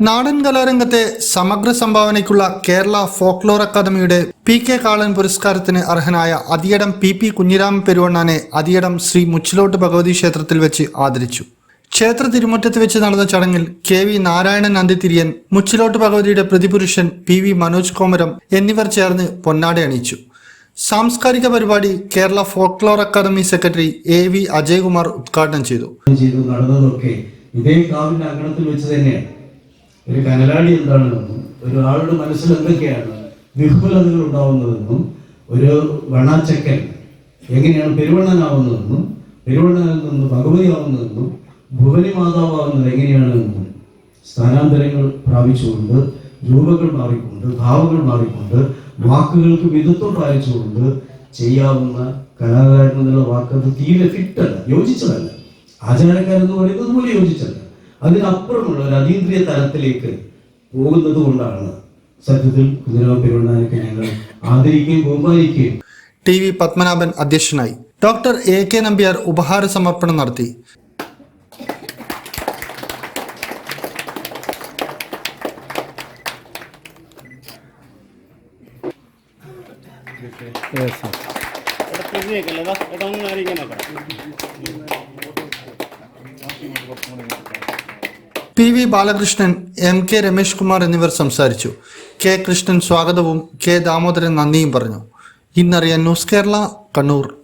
നാടൻ കലാരംഗത്തെ സമഗ്ര സംഭാവനയ്ക്കുള്ള കേരള ഫോക്ലോർ അക്കാദമിയുടെ പി കെ കാളൻ പുരസ്കാരത്തിന് അർഹനായ അതിയടം പി പി കുഞ്ഞിരാമ പെരുവണ്ണാനെ അതിയടം ശ്രീ മുച്ചിലോട്ട് ഭഗവതി ക്ഷേത്രത്തിൽ വെച്ച് ആദരിച്ചു. ക്ഷേത്ര തിരുമുറ്റത്ത് വെച്ച് നടന്ന ചടങ്ങിൽ കെ വി നാരായണൻ നന്ദിതിരിയൻ മുച്ചിലോട്ട് ഭഗവതിയുടെ പ്രതിപുരുഷൻ പി വി മനോജ് കോമരം എന്നിവർ ചേർന്ന് പൊന്നാട അണിയിച്ചു സാംസ്കാരിക പരിപാടി Kerala folklore academy secretary A V Ajayakumar ഉദ്ഘാടനം ചെയ്തു. ചെയ്തു നടന്നതൊക്കെ ഇതേ കാവിന്റെ അങ്കണത്തിൽ വെച്ച് തന്നെയാണ്. ഒരു കനലാടി എന്താണെന്നും ഒരാളുടെ മനസ്സിൽ എന്തൊക്കെയാണ് വിഹുലതകൾ ഉണ്ടാവുന്നതെന്നും ഒരു വണാച്ചക്കൻ എങ്ങനെയാണ് പെരുവണ്ണനാവുന്നതെന്നും പെരുവണ്ണനിൽ നിന്ന് ഭഗവതി ആവുന്നതെന്നും ഭുവനി മാതാവാകുന്നത് എങ്ങനെയാണെന്നും സ്ഥാനാന്തരങ്ങൾ പ്രാപിച്ചുകൊണ്ട് രൂപങ്ങൾ മാറിക്കൊണ്ട് ഭാവങ്ങൾ മാറിക്കൊണ്ട് വാക്കുകൾക്ക് വിധത്വം പാലിച്ചുകൊണ്ട് ചെയ്യാവുന്ന കലാകാരൻ എന്നുള്ള വാക്ക് അത് തീരെ ഫിറ്റല്ല യോജിച്ചതല്ല. ആചാരക്കാരെന്ന് പറയുന്നത് പോലെ യോജിച്ചല്ല അതിനപ്പുറമുള്ള ഒരു അതീന്ദ്രിയ തലത്തിലേക്ക് പോകുന്നത് കൊണ്ടാണ് സത്യത്തിൽ കുഞ്ഞിരാമ പെരുവണ്ണാനൊക്കെ ഞങ്ങൾ ആദരിക്കുകയും ബഹുമാനിക്കുകയും ടി വി പത്മനാഭൻ അധ്യക്ഷനായി. ഡോക്ടർ എ കെ നമ്പ്യാർ ഉപഹാര സമർപ്പണം നടത്തി. P V Balakrishnan M K Ramesh Kumar എന്നിവർ സംസാരിച്ചു. കെ കൃഷ്ണൻ സ്വാഗതവും കെ ദാമോദരൻ നന്ദിയും പറഞ്ഞു. ഇന്നറിയാൻ ന്യൂസ് കേരള കണ്ണൂർ.